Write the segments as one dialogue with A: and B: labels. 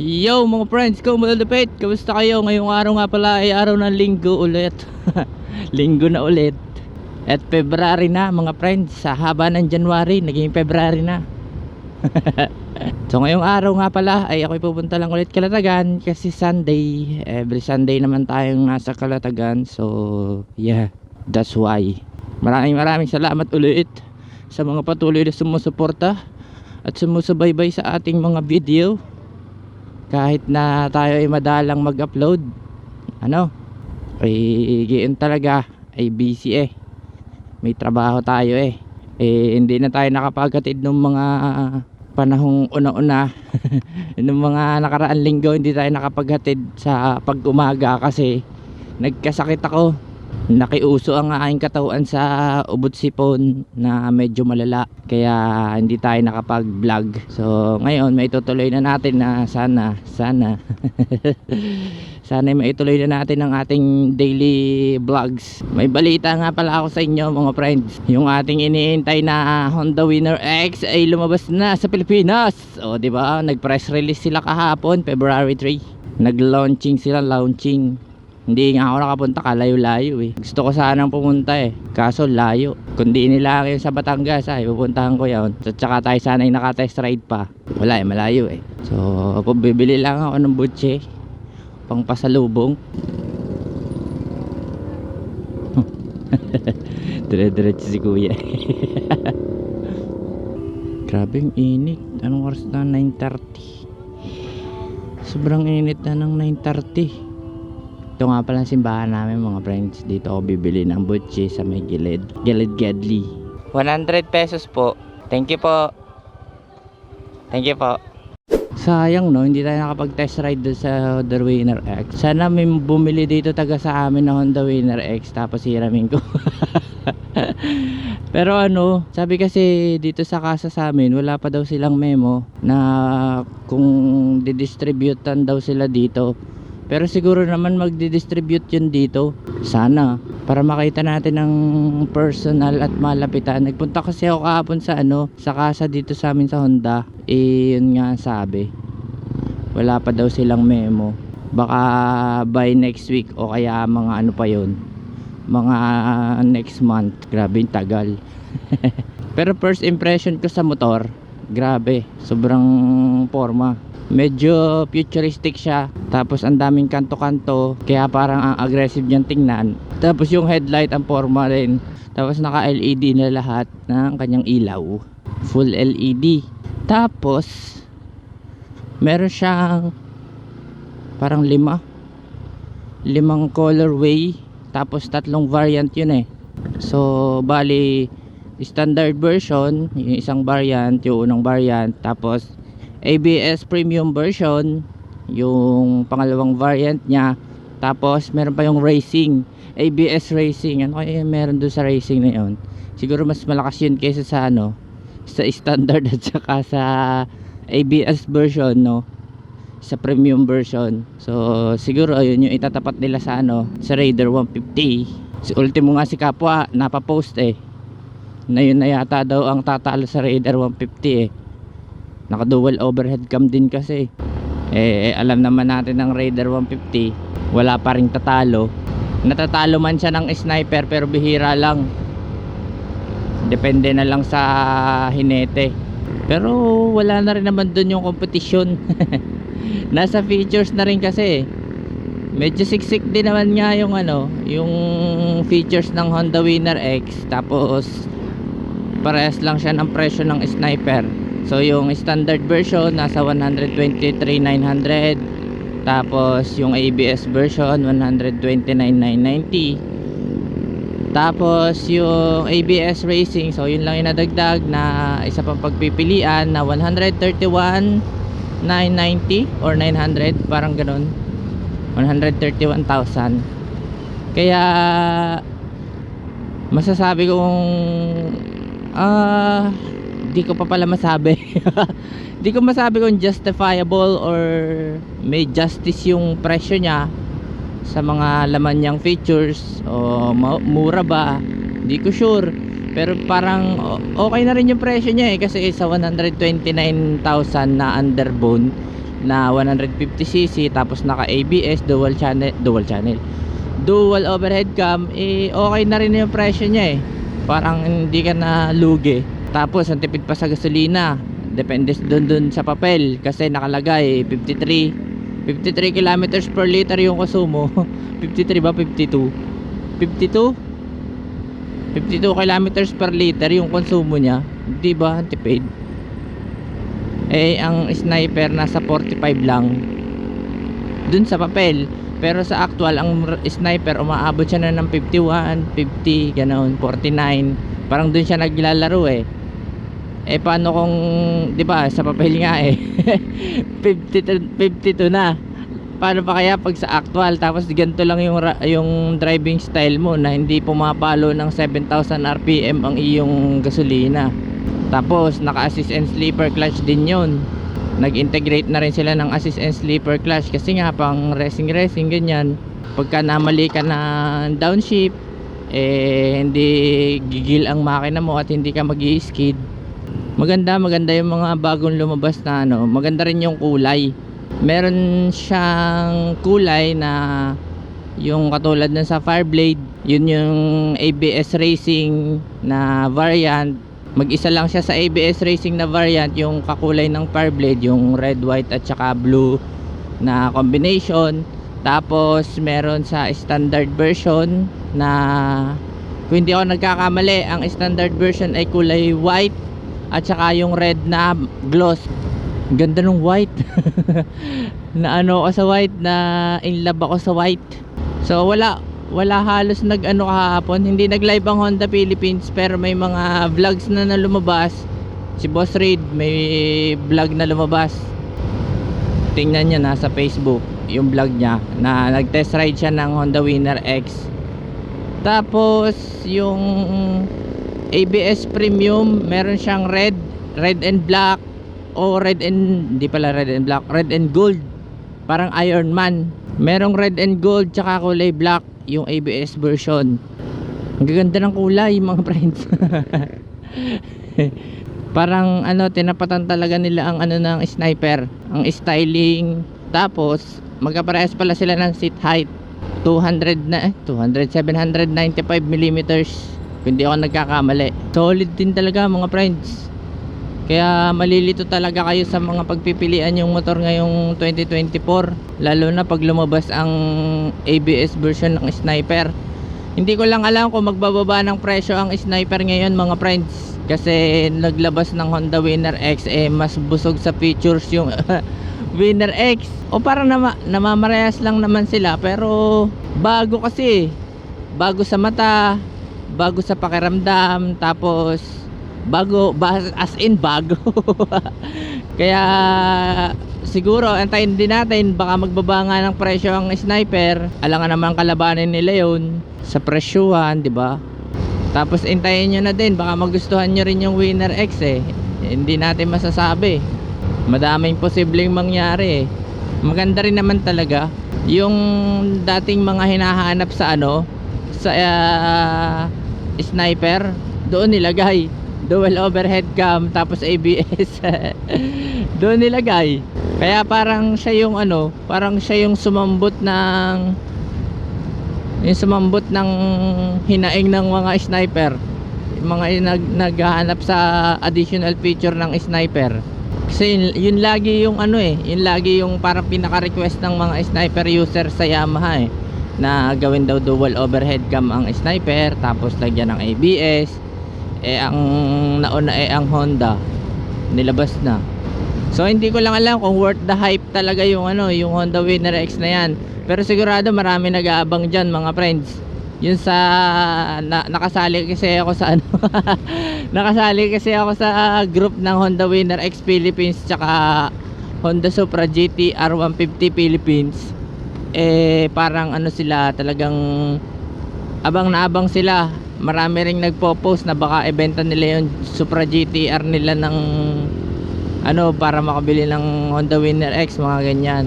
A: Yo mga friends, ko malulupit. Kamusta kayo? Ngayong araw nga pala ay araw ng linggo ulit. linggo na ulit. At February na mga friends. Sa haba ng January, naging February na. so ngayong araw nga pala ay ako'y pupunta lang ulit Kalatagan kasi Sunday. Every Sunday naman tayong nasa Kalatagan. So yeah, that's why. Maraming maraming salamat ulit sa mga patuloy na sumusuporta at sumusubaybay sa ating mga video kahit na tayo ay madalang mag-upload ano ay giin talaga ay busy eh. May trabaho tayo eh. Eh hindi na tayo nakapaghatid ng mga panahong una-una. Ng mga nakaraan linggo hindi tayo nakapaghatid sa pag-umaga kasi nagkasakit ako nakiuso ang aking katawan sa ubot sipon na medyo malala kaya hindi tayo nakapag vlog so ngayon may tutuloy na natin na sana sana. Sana may ituloy na natin ang ating daily vlogs. May balita nga pala ako sa inyo mga friends. Yung ating iniintay na Honda Winner X ay lumabas na sa Pilipinas. O ba? Nag press release sila kahapon February 3 nag launching sila launching hindi nga ako nakapunta kalayo-layo eh. Gusto ko sanang pumunta eh. Kaso layo. Kundi nila yun sa Batangas ay pupuntahan ko yun. At saka tayo sana yung naka-test ride pa. Wala eh, malayo eh. So, bibili lang ako ng butche. Pang pasalubong. Dire-diretso si kuya. Grabe ang init. Anong oras na? 9.30. Sobrang init na ng 9.30. Ito nga pala simbahan namin mga friends. Dito ako bibili ng butche sa may gilid. Gilid Gedli. 100 pesos po. Thank you po. Thank you po. Sayang no, hindi tayo nakapag test ride doon sa Honda Winner X. Sana may bumili dito taga sa amin na Honda Winner X tapos hiramin ko. Pero ano, sabi kasi dito sa kasa sa amin, wala pa daw silang memo na kung didistributan daw sila dito. Pero siguro naman magdi-distribute yun dito. Sana. Para makita natin ng personal at malapitan. Nagpunta kasi ako kahapon sa ano, sa kasa dito sa amin sa Honda. Eh, yun nga sabi. Wala pa daw silang memo. Baka by next week o kaya mga ano pa yun. Mga next month. Grabe yung tagal. Pero first impression ko sa motor, grabe. Sobrang forma medyo futuristic siya. Tapos ang daming kanto-kanto kaya parang ang aggressive niyang tingnan. Tapos yung headlight ang forma rin. Tapos naka LED na lahat ng kanyang ilaw. Full LED tapos meron siyang parang lima. Limang colorway. Tapos tatlong variant yun eh. So bali standard version yung isang variant yung unang variant. Tapos ABS premium version yung pangalawang variant niya. Tapos meron pa yung racing ABS racing. Ano kaya meron doon sa racing na yun? Siguro mas malakas yun kaysa sa ano sa standard at saka sa ABS version no? Sa premium version. So siguro ayun yung itatapat nila sa ano sa Raider 150 si ultimo nga si Kapwa napapost eh. Na yun na yata daw ang tatalo sa Raider 150 eh naka dual overhead cam din kasi. Eh alam naman natin ng Raider 150 wala pa ring tatalo. Natatalo man siya ng sniper pero bihira lang. Depende na lang sa hinete. Pero wala na rin naman dun yung competition. Nasa features na rin kasi. Medyo siksik din naman nga yung ano yung features ng Honda Winner X. Tapos parehas lang siya ng presyo ng sniper So yung standard version nasa 123,900 tapos yung ABS version 129,990 tapos yung ABS Racing so yun lang yung nadagdag na isa pang pagpipilian na 131,990 or 900 parang ganun. 131,000 kaya masasabi kong ah uh, di ko pa pala masabi. Di ko masabi kung justifiable or may justice yung presyo niya sa mga laman niyang features o mura ba di ko sure. Pero parang okay na rin yung presyo niya eh kasi sa 129,000 na underbone na 150cc tapos naka ABS dual channel dual channel dual overhead cam eh okay na rin yung presyo niya eh. Parang hindi ka na lugi tapos ang tipid pa sa gasolina. Depende doon doon sa papel. Kasi nakalagay 53 53 kilometers per liter yung konsumo 53 ba? 52 52 52 kilometers per liter yung konsumo niya. Di ba? Ang tipid. Eh ang sniper nasa 45 lang. Dun sa papel. Pero sa actual ang sniper umaabot siya na ng 51 50 ganoon 49 parang dun siya naglalaro eh eh paano kung 'di ba sa papel nga eh 52 52 na. Paano pa kaya pag sa actual tapos ganito lang yung yung driving style mo na hindi pumapalo ng 7,000 RPM ang iyong gasolina. Tapos naka-assist and sleeper clutch din yun. Nag-integrate na rin sila ng assist and sleeper clutch kasi nga pang racing racing ganyan. Pagka namali ka na downshift eh hindi gigil ang makina mo at hindi ka mag skid maganda maganda yung mga bagong lumabas na ano maganda rin yung kulay. Meron siyang kulay na yung katulad ng sa Fireblade yun yung ABS Racing na variant. Mag-isa lang siya sa ABS Racing na variant yung kakulay ng Fireblade yung red, white at saka blue na combination. Tapos meron sa standard version na kung hindi ako nagkakamali ang standard version ay kulay white at saka yung red na gloss. Ganda ng white. Na ano ako sa white na in love ako sa white. So wala wala halos nag ano kahapon. Hindi nag live ang Honda Philippines pero may mga vlogs na na lumabas. Si Boss Reid may vlog na lumabas. Tingnan nyo nasa Facebook yung vlog niya na nag test ride siya ng Honda Winner X. Tapos yung ABS Premium meron siyang red red and black o red and hindi pala red and black red and gold. Parang Iron Man. Merong red and gold tsaka kulay black yung ABS version. Ang gaganda ng kulay mga friends. Parang ano tinapatan talaga nila ang ano ng sniper ang styling. Tapos magkaparehas pala sila ng seat height. 200 na eh 200 795 millimeters hindi ako nagkakamali. Solid din talaga mga friends. Kaya malilito talaga kayo sa mga pagpipilian yung motor ngayong 2024 lalo na pag lumabas ang ABS version ng sniper. Hindi ko lang alam kung magbababa ng presyo ang sniper ngayon mga friends kasi naglabas ng Honda Winner X eh mas busog sa features yung Winner X. O parang nama, namamarehas lang naman sila pero bago kasi bago sa mata bago sa pakiramdam tapos bago ba, as in bago. Kaya siguro antayin din natin baka magbaba nga ng presyo ang sniper. Alangan naman kalabanin nila yon sa presyuhan di ba? Tapos intayin nyo na din baka magustuhan nyo rin yung winner X eh. Hindi natin masasabi. Madaming posibleng mangyari eh. Maganda rin naman talaga. Yung dating mga hinahanap sa ano sa ah, sniper doon nilagay. Dual overhead cam tapos ABS doon nilagay. Kaya parang siya yung ano parang siya yung sumambot ng yung sumambot ng hinaing ng mga sniper. Mga nag, naghahanap sa additional feature ng sniper. Kasi yun, yun lagi yung ano eh yun lagi yung parang pinaka request ng mga sniper user sa Yamaha eh na gawin daw dual overhead cam ang sniper tapos lagyan ng ABS eh ang nauna eh ang Honda nilabas na. So hindi ko lang alam kung worth the hype talaga yung ano yung Honda Winner X na yan. Pero sigurado marami nag-aabang dyan mga friends. Yun sa na, nakasali kasi ako sa ano nakasali kasi ako sa group ng Honda Winner X Philippines tsaka Honda Supra GT R150 Philippines eh parang ano sila talagang abang na abang sila. Marami ring nagpo-post na baka ibenta nila yung Supra GTR nila ng ano para makabili ng Honda Winner X mga ganyan.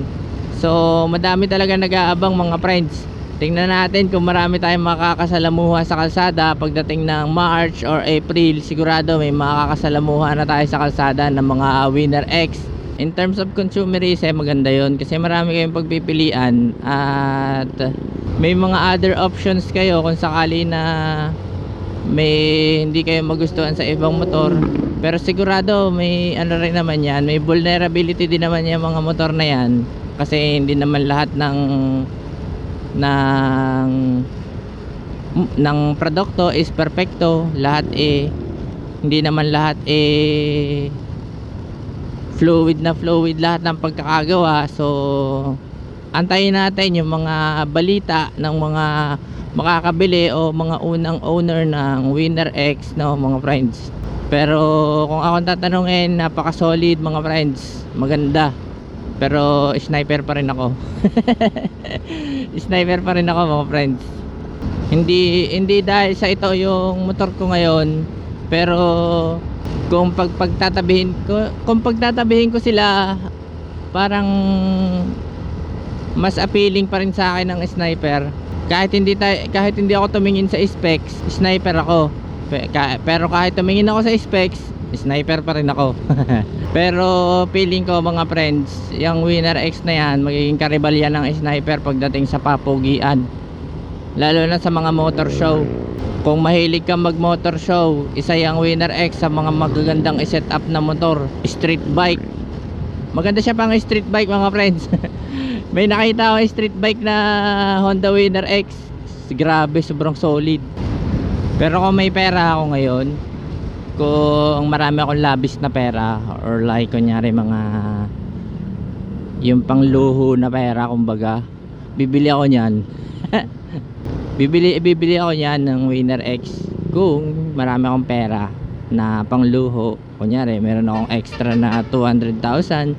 A: So madami talaga nag-aabang mga friends. Tingnan natin kung marami tayong makakasalamuha sa kalsada pagdating ng March or April. Sigurado may makakasalamuha na tayo sa kalsada ng mga Winner X in terms of consumerism maganda yon kasi marami kayong pagpipilian at may mga other options kayo kung sakali na may hindi kayo magustuhan sa ibang motor. Pero sigurado may ano rin naman yan may vulnerability din naman yung mga motor na yan kasi hindi naman lahat ng ng ng produkto is perfecto. Lahat eh hindi naman lahat eh fluid na fluid lahat ng pagkakagawa. So antayin natin yung mga balita ng mga makakabili o mga unang owner ng Winner X no mga friends. Pero kung ako tatanungin napaka solid mga friends. Maganda. Pero sniper pa rin ako. Sniper pa rin ako mga friends. Hindi hindi dahil sa ito yung motor ko ngayon pero kung pag pagtatabihin ko kung pagtatabihin ko sila parang mas appealing pa rin sa akin ng sniper. Kahit hindi tayo, kahit hindi ako tumingin sa specs sniper ako. Pero kahit tumingin ako sa specs sniper pa rin ako. Pero feeling ko mga friends yung winner X na yan magiging karibal yan ng sniper pagdating sa papugian. Lalo na sa mga motor show kung mahilig ka mag motor show isa yung winner X sa mga magagandang i-set up na motor street bike. Maganda siya pang street bike mga friends. May nakita ako street bike na Honda Winner X. Grabe sobrang solid. Pero kung may pera ako ngayon kung marami akong labis na pera or like kunyari mga yung pangluho na pera kumbaga bibili ako niyan bibili bibili ako niyan ng Winner X. Kung marami akong pera na pangluho kunyari meron akong extra na 200,000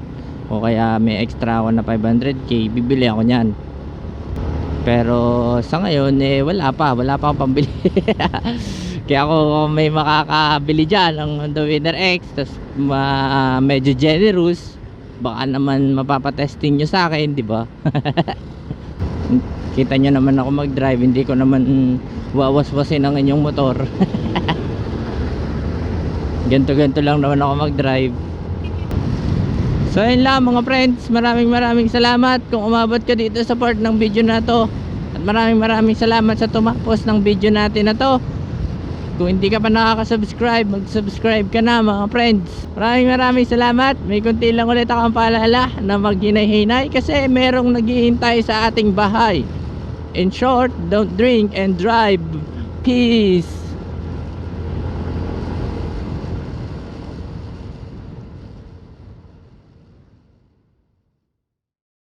A: o kaya may extra ako na 500k bibili ako niyan. Pero sa ngayon eh wala pa wala pa akong pambili. Kaya ako may makakabili dyan ng Honda Winner X tapos ma, medyo generous. Baka naman mapapatesting nyo sa akin di ba kita nyo naman ako mag drive hindi ko naman wawaswasin ang inyong motor ganto ganto lang naman ako mag drive So yun lang mga friends, maraming maraming salamat kung umabot ka dito sa part ng video na to. At maraming maraming salamat sa tumapos ng video natin na to. Kung hindi ka pa nakaka-subscribe, mag-subscribe ka na mga friends. Maraming maraming salamat. May kunti lang ulit akong paalala na maghinay-hinay kasi merong naghihintay sa ating bahay. In short, don't drink and drive. Peace!